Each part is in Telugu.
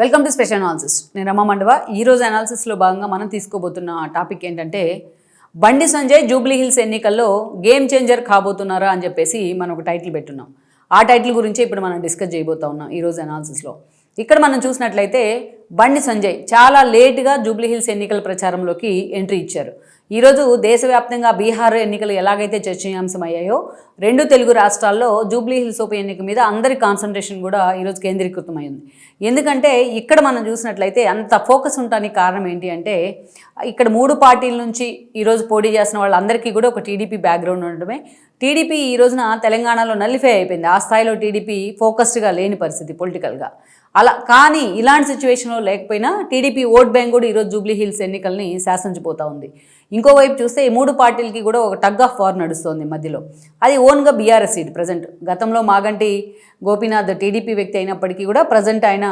వెల్కమ్ టు స్పెషల్ అనాలిసిస్ నేను రమా మండవ. ఈ రోజు అనాలిసిస్లో భాగంగా మనం తీసుకోబోతున్న టాపిక్ ఏంటంటే బండి సంజయ్ జూబ్లీ హిల్స్ ఎన్నికల్లో గేమ్ చేంజర్ కాబోతున్నారా అని చెప్పేసి మనం ఒక టైటిల్ పెట్టున్నాం. ఆ టైటిల్ గురించి ఇప్పుడు మనం డిస్కస్ చేయబోతా ఉన్నాం ఈ రోజు అనాలిసిస్లో ఇక్కడ మనం చూసినట్లయితే బండి సంజయ్ చాలా లేటుగా జూబ్లీ హిల్స్ ఎన్నికల ప్రచారంలోకి ఎంట్రీ ఇచ్చారు. ఈరోజు దేశవ్యాప్తంగా బీహార్ ఎన్నికలు ఎలాగైతే చర్చనీయాంశం అయ్యాయో రెండు తెలుగు రాష్ట్రాల్లో జూబ్లీ హిల్స్ ఉప ఎన్నిక మీద అందరి కాన్సన్ట్రేషన్ కూడా ఈరోజు కేంద్రీకృతమైంది. ఎందుకంటే ఇక్కడ మనం చూసినట్లయితే అంత ఫోకస్ ఉండడానికి కారణం ఏంటి అంటే ఇక్కడ మూడు పార్టీల నుంచి ఈరోజు పోటీ చేసిన వాళ్ళందరికీ కూడా ఒక టీడీపీ బ్యాక్గ్రౌండ్ ఉండడమే టీడీపీ ఈ రోజున తెలంగాణలో నల్లిఫై అయిపోయింది. ఆ స్థాయిలో టీడీపీ ఫోకస్డ్గా లేని పరిస్థితి పొలిటికల్గా. అలా కానీ ఇలాంటి సిచ్యువేషన్లో లేకపోయినా టీడీపీ ఓట్ బ్యాంక్ కూడా ఈరోజు జూబ్లీ హిల్స్ ఎన్నికల్ని శాసించిపోతా ఉంది. ఇంకోవైపు చూస్తే ఈ మూడు పార్టీలకి కూడా ఒక టగ్ ఆఫ్ వార్ నడుస్తోంది మధ్యలో. అది ఓన్గా బీఆర్ఎస్ సీట్ ప్రజెంట్ గతంలో మాగంటి గోపీనాథ్ టీడీపీ వ్యక్తి అయినప్పటికీ కూడా ప్రజెంట్ ఆయన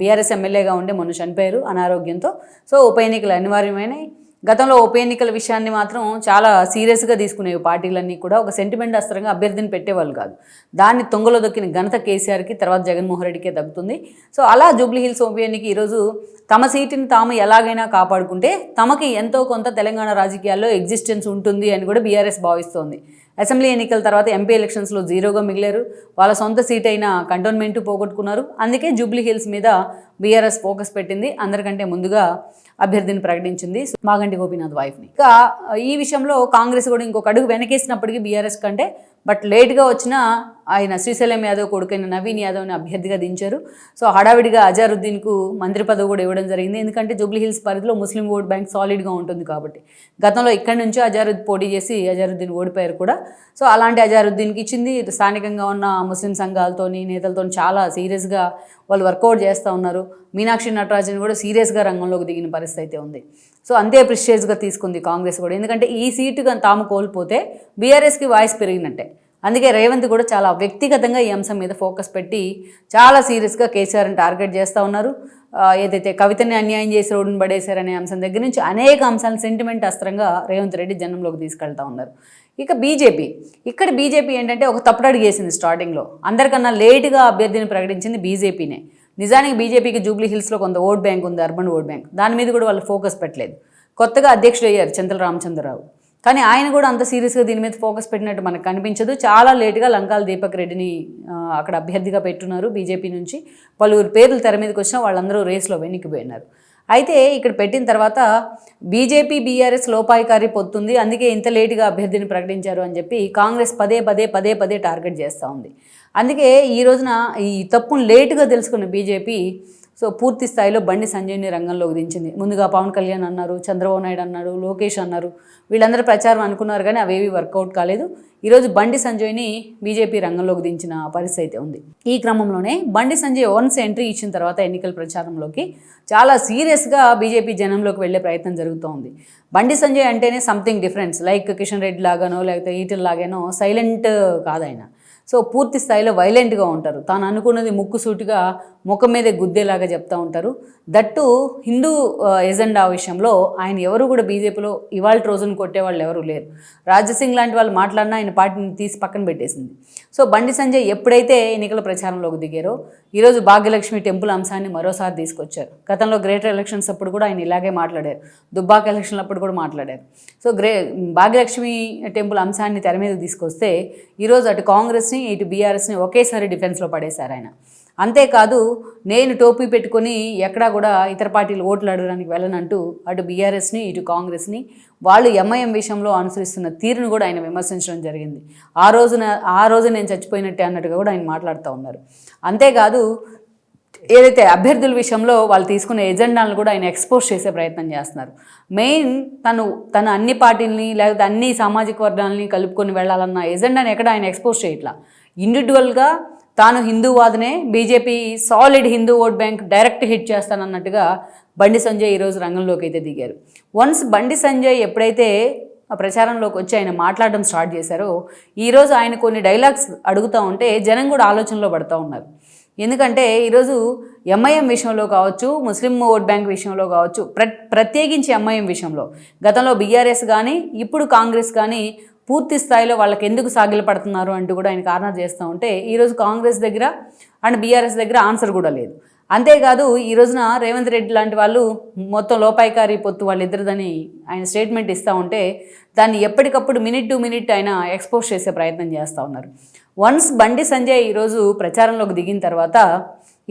బీఆర్ఎస్ ఎమ్మెల్యేగా ఉండే మొన్న చనిపోయారు అనారోగ్యంతో. సో ఉప ఎన్నికలు అనివార్యమైనవి గతంలో ఉప ఎన్నికల విషయాన్ని మాత్రం చాలా సీరియస్గా తీసుకునేవి పార్టీలన్నీ కూడా ఒక సెంటిమెంట్ అస్త్రంగా అభ్యర్థిని పెట్టేవాళ్ళు కాదు. దాన్ని తొంగలో దొక్కిన ఘనత కేసీఆర్కి తర్వాత జగన్మోహన్ రెడ్డికే దక్కుతుంది. సో అలా జూబ్లీ హిల్స్ ఉప ఎన్నిక ఈరోజు తమ సీటుని తాము ఎలాగైనా కాపాడుకుంటే తమకి ఎంతో కొంత తెలంగాణ రాజకీయాల్లో ఎగ్జిస్టెన్స్ ఉంటుంది అని కూడా బీఆర్ఎస్ భావిస్తోంది. అసెంబ్లీ ఎన్నికల తర్వాత ఎంపీ ఎలక్షన్స్లో జీరోగా మిగిలారు. వాళ్ళ సొంత సీట్ అయిన కంటోన్మెంట్ పోగొట్టుకున్నారు. అందుకే జూబ్లీ హిల్స్ మీద బీఆర్ఎస్ ఫోకస్ పెట్టింది. అందరికంటే ముందుగా అభ్యర్థిని ప్రకటించింది మాగంటి గోపీనాథ్ వైఫ్ని. ఇక ఈ విషయంలో కాంగ్రెస్ కూడా ఇంకొక అడుగు వెనకేసినప్పటికీ బీఆర్ఎస్ కంటే బట్ లేట్గా వచ్చిన ఆయన శ్రీశైలం యాదవ్ కొడుకైన నవీన్ యాదవ్ని అభ్యర్థిగా దించారు. సో హడావిడిగా అజారుద్దీన్కు మంత్రి పదవి కూడా ఇవ్వడం జరిగింది. ఎందుకంటే జూబ్లీ హిల్స్ పరిధిలో ముస్లిం ఓట్ బ్యాంక్ సాలిడ్గా ఉంటుంది కాబట్టి. గతంలో ఇక్కడి నుంచి అజారుద్ పోటీ చేసి అజారుద్దీన్ ఓడిపోయారు కూడా. సో అలాంటి అజారుద్దీన్కి ఇచ్చింది. స్థానికంగా ఉన్న ముస్లిం సంఘాలతోని నేతలతో చాలా సీరియస్గా వాళ్ళు వర్కౌట్ చేస్తూ ఉన్నారు. మీనాక్షి నటరాజన్ కూడా సీరియస్గా రంగంలోకి దిగిన పరిస్థితి అయితే ఉంది. సో అంతే ప్రిషియస్గా తీసుకుంది కాంగ్రెస్ కూడా. ఎందుకంటే ఈ సీటుగా తాము కోల్పోతే బీఆర్ఎస్కి వాయిస్ పెరిగినట్టే. అందుకే రేవంత్ కూడా చాలా వ్యక్తిగతంగా ఈ అంశం మీద ఫోకస్ పెట్టి చాలా సీరియస్గా కేసీఆర్ని టార్గెట్ చేస్తూ ఉన్నారు. ఏదైతే కవితని అన్యాయం చేసి రోడ్డును పడేశారనే అంశం దగ్గర నుంచి అనేక అంశాలను సెంటిమెంట్ అస్త్రంగా రేవంత్ రెడ్డి జనంలోకి తీసుకెళ్తా ఉన్నారు. ఇక బీజేపీ ఇక్కడ బీజేపీ ఏంటంటే ఒక తప్పుడు అడిగేసింది స్టార్టింగ్లో అందరికన్నా లేటుగా అభ్యర్థిని ప్రకటించింది బీజేపీనే. నిజానికి బీజేపీకి జూబ్లీ హిల్స్లో కొంత ఓట్ బ్యాంక్ ఉంది అర్బన్ ఓట్ బ్యాంక్. దాని మీద కూడా వాళ్ళు ఫోకస్ పెట్టలేదు. కొత్తగా అధ్యక్షుడు అయ్యారు చంద్ర రామచంద్రరావు. కానీ ఆయన కూడా అంత సీరియస్గా దీని మీద ఫోకస్ పెట్టినట్టు మనకు కనిపించదు. చాలా లేటుగా లంకాల దీపక్ రెడ్డిని అక్కడ అభ్యర్థిగా పెట్టున్నారు బీజేపీ నుంచి. పలువురు పేర్లు తెర మీదకి వచ్చినా వాళ్ళందరూ రేస్లో వెనక్కిపోయినారు అయితే ఇక్కడ పెట్టిన తర్వాత బీజేపీ బీఆర్ఎస్ లోపాయికారి పొత్తుంది. అందుకే ఇంత లేటుగా అభ్యర్థిని ప్రకటించారు అని చెప్పి కాంగ్రెస్ పదే పదే పదే పదే టార్గెట్ చేస్తూ ఉంది. అందుకే ఈ రోజున ఈ తప్పును లేటుగా తెలుసుకున్న బీజేపీ సో పూర్తి స్థాయిలో బండి సంజయ్ని రంగంలోకి దించింది. ముందుగా పవన్ కళ్యాణ్ అన్నారు చంద్రబాబు నాయుడు అన్నారు లోకేష్ అన్నారు. వీళ్ళందరూ ప్రచారం అనుకున్నారు కానీ అవేవి వర్కౌట్ కాలేదు. ఈరోజు బండి సంజయ్ని బీజేపీ రంగంలోకి దించిన పరిస్థితి అయితే ఉంది. ఈ క్రమంలోనే బండి సంజయ్ వన్స్ ఎంట్రీ ఇచ్చిన తర్వాత ఎన్నికల ప్రచారంలోకి చాలా సీరియస్గా బీజేపీ జనంలోకి వెళ్ళే ప్రయత్నం జరుగుతూ ఉంది. బండి సంజయ్ అంటేనే something difference like Kishan Reddy లాగానో లేకపోతే ఈటల్ లాగానో సైలెంట్ కాదైనా సో పూర్తి స్థాయిలో వైలెంట్గా ఉంటారు. తాను అనుకున్నది ముక్కుసూటిగా ముఖం మీదే గుద్దేలాగా చెప్తూ ఉంటారు. దట్టు హిందూ ఎజెండా విషయంలో ఆయన ఎవరు కూడా బీజేపీలో ఇవాళ రోజున కొట్టేవాళ్ళు ఎవరు లేరు. రాజసింగ్ లాంటి వాళ్ళు మాట్లాడినా ఆయన పార్టీని తీసి పక్కన పెట్టేసింది. సో బండి సంజయ్ ఎప్పుడైతే ఎన్నికల ప్రచారంలోకి దిగారో ఈరోజు భాగ్యలక్ష్మి టెంపుల్ అంశాన్ని మరోసారి తీసుకొచ్చారు. గతంలో గ్రేటర్ ఎలక్షన్స్ అప్పుడు కూడా ఆయన ఇలాగే మాట్లాడారు. దుబ్బాక ఎలక్షన్లు అప్పుడు కూడా మాట్లాడారు. సో గ్రే భాగ్యలక్ష్మి టెంపుల్ అంశాన్ని తెర మీద తీసుకొస్తే ఈరోజు అటు కాంగ్రెస్ని ఇటు బీఆర్ఎస్ని ఒకేసారి డిఫెన్స్లో పడేశారు ఆయన. అంతేకాదు నేను టోపీ పెట్టుకొని ఎక్కడా కూడా ఇతర పార్టీలు ఓట్లు అడగడానికి వెళ్ళనంటూ అటు బీఆర్ఎస్ని ఇటు కాంగ్రెస్ని వాళ్ళు ఎంఐఎం విషయంలో అనుసరిస్తున్న తీరును కూడా ఆయన విమర్శించడం జరిగింది. ఆ రోజున ఆ రోజు నేను చచ్చిపోయినట్టే అన్నట్టుగా కూడా ఆయన మాట్లాడుతూ ఉన్నారు. అంతేకాదు ఏదైతే అభ్యర్థుల విషయంలో వాళ్ళు తీసుకున్న ఎజెండాలను కూడా ఆయన ఎక్స్పోజ్ చేసే ప్రయత్నం చేస్తున్నారు. మెయిన్ తను తను అన్ని పార్టీలని లేకపోతే అన్ని సామాజిక వర్గాలని కలుపుకొని వెళ్ళాలన్న ఎజెండాని ఎక్కడ ఆయన ఎక్స్పోజ్ చేయట్లా. ఇండివిజువల్గా తాను హిందూవాదనే BJP solid Hindu vote bank direct hit చేస్తానన్నట్టుగా Bandi Sanjay ఈరోజు రంగంలోకి అయితే దిగారు. వన్స్ బండి సంజయ్ ఎప్పుడైతే ప్రచారంలోకి వచ్చి ఆయన మాట్లాడడం స్టార్ట్ చేశారో ఈరోజు ఆయన కొన్ని డైలాగ్స్ అడుగుతూ ఉంటే జనం కూడా ఆలోచనలో పడుతూ ఉన్నారు. ఎందుకంటే ఈరోజు ఎంఐఎం విషయంలో కావచ్చు ముస్లిం ఓట్ బ్యాంక్ విషయంలో కావచ్చు ప్ర ప్రత్యేకించి ఎంఐఎం విషయంలో. గతంలో బీఆర్ఎస్ కానీ ఇప్పుడు కాంగ్రెస్ కానీ పూర్తి స్థాయిలో వాళ్ళకి ఎందుకు సాగిలపడుతున్నారు అంటూ కూడా ఆయన కారణం చేస్తూ ఉంటే ఈరోజు కాంగ్రెస్ దగ్గర అండ్ బీఆర్ఎస్ దగ్గర ఆన్సర్ కూడా లేదు. అంతేకాదు ఈ రోజున రేవంత్ రెడ్డి లాంటి వాళ్ళు మొత్తం లోపాయికారి పొత్తు వాళ్ళిద్దరిదని ఆయన స్టేట్మెంట్ ఇస్తూ ఉంటే దాన్ని ఎప్పటికప్పుడు మినిట్ టు మినిట్ ఆయన ఎక్స్పోజ్ చేసే ప్రయత్నం చేస్తూ ఉన్నారు. వన్స్ బండి సంజయ్ ఈరోజు ప్రచారంలోకి దిగిన తర్వాత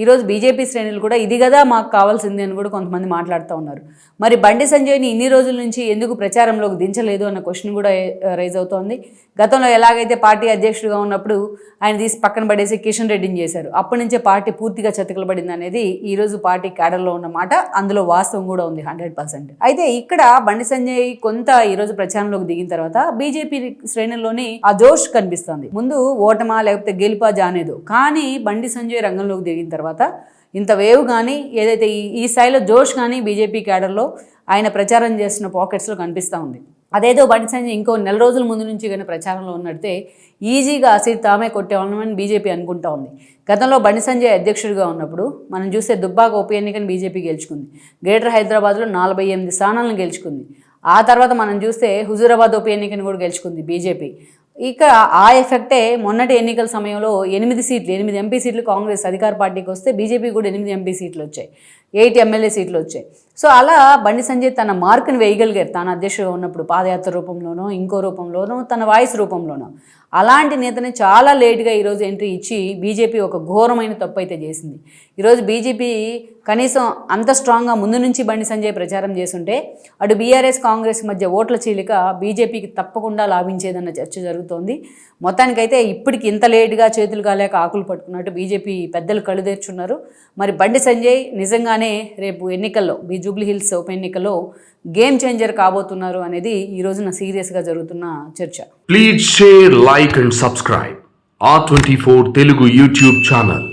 ఈరోజు బీజేపీ శ్రేణులు కూడా ఇది కదా మాకు కావాల్సింది అని కూడా కొంతమంది మాట్లాడుతూ ఉన్నారు. మరి బండి సంజయ్ని ఇన్ని రోజుల నుంచి ఎందుకు ప్రచారంలోకి దించలేదు అన్న క్వశ్చన్ కూడా రైజ్ అవుతోంది. గతంలో ఎలాగైతే పార్టీ అధ్యక్షుడిగా ఉన్నప్పుడు ఆయన తీసి పక్కన పడేసి కిషన్ రెడ్డిని చేశారు అప్పటి నుంచే పార్టీ పూర్తిగా చతికిలబడింది అనేది ఈరోజు పార్టీ క్యాడర్లో ఉన్న మాట అందులో వాస్తవం కూడా ఉంది హండ్రెడ్ పర్సెంట్. అయితే ఇక్కడ బండి సంజయ్ కొంత ఈరోజు ప్రచారంలోకి దిగిన తర్వాత బీజేపీ శ్రేణుల్లోని ఆ జోష్ కనిపిస్తుంది. ముందు ఓటమా లేకపోతే గెలుపా జానేదు. కానీ బండి సంజయ్ రంగంలోకి దిగిన తర్వాత తర్వాత ఇంత వేవ్ కానీ ఏదైతే ఈ ఈ స్థాయిలో జోష్ కానీ బీజేపీ క్యాడర్లో ఆయన ప్రచారం చేస్తున్న పాకెట్స్లో కనిపిస్తూ ఉంది. అదేదో బండి సంజయ్ ఇంకో నెల రోజుల ముందు నుంచి కానీ ప్రచారంలో ఉన్నట్టే ఈజీగా అసలు తామే కొట్టేవాళ్ళమని బీజేపీ అనుకుంటా ఉంది. గతంలో బండి సంజయ్ అధ్యక్షుడిగా ఉన్నప్పుడు మనం చూస్తే దుబ్బాక ఉప ఎన్నికను బీజేపీ గెలుచుకుంది. గ్రేటర్ హైదరాబాద్లో నలభై ఎనిమిది స్థానాలను గెలుచుకుంది. ఆ తర్వాత మనం చూస్తే హుజూరాబాద్ ఉప ఎన్నికను కూడా గెలుచుకుంది బీజేపీ. ఇక ఆ ఎఫెక్టే మొన్నటి ఎన్నికల సమయంలో ఎనిమిది సీట్లు ఎనిమిది ఎంపీ సీట్లు కాంగ్రెస్ అధికార పార్టీకి వస్తే బీజేపీ కూడా ఎనిమిది ఎంపీ సీట్లు వచ్చాయి ఎయిట్ ఎమ్మెల్యే సీట్లు వచ్చాయి. సో అలా బండి సంజయ్ తన మార్కుని వేయగలిగారు. తాను అధ్యక్షుడు ఉన్నప్పుడు పాదయాత్ర రూపంలోనో ఇంకో రూపంలోనో తన వాయిస్ రూపంలోనో. అలాంటి నేతని చాలా లేట్గా ఈరోజు ఎంట్రీ ఇచ్చి బీజేపీ ఒక ఘోరమైన తప్పు అయితే చేసింది. ఈరోజు బీజేపీ కనీసం అంత స్ట్రాంగ్గా ముందు నుంచి బండి సంజయ్ ప్రచారం చేస్తుంటే అటు బీఆర్ఎస్ కాంగ్రెస్ మధ్య ఓట్ల చీలిక బీజేపీకి తప్పకుండా లాభించేదన్న చర్చ జరుగుతోంది. మొత్తానికైతే ఇప్పటికి ఇంత లేటుగా చేతులు కాలేక ఆకులు పట్టుకున్నట్టు బీజేపీ పెద్దలు కళ్ళు తెరుచున్నారు. మరి బండి సంజయ్ నిజంగానే రేపు ఎన్నికల్లో బీ జూబ్లీ హిల్స్ ఉప ఎన్నికల్లో గేమ్ చేంజర్ కాబోతున్నారు అనేది ఈ రోజున సీరియస్గా జరుగుతున్న చర్చ. Please share like and subscribe. ఆ twenty four Telugu YouTube channel.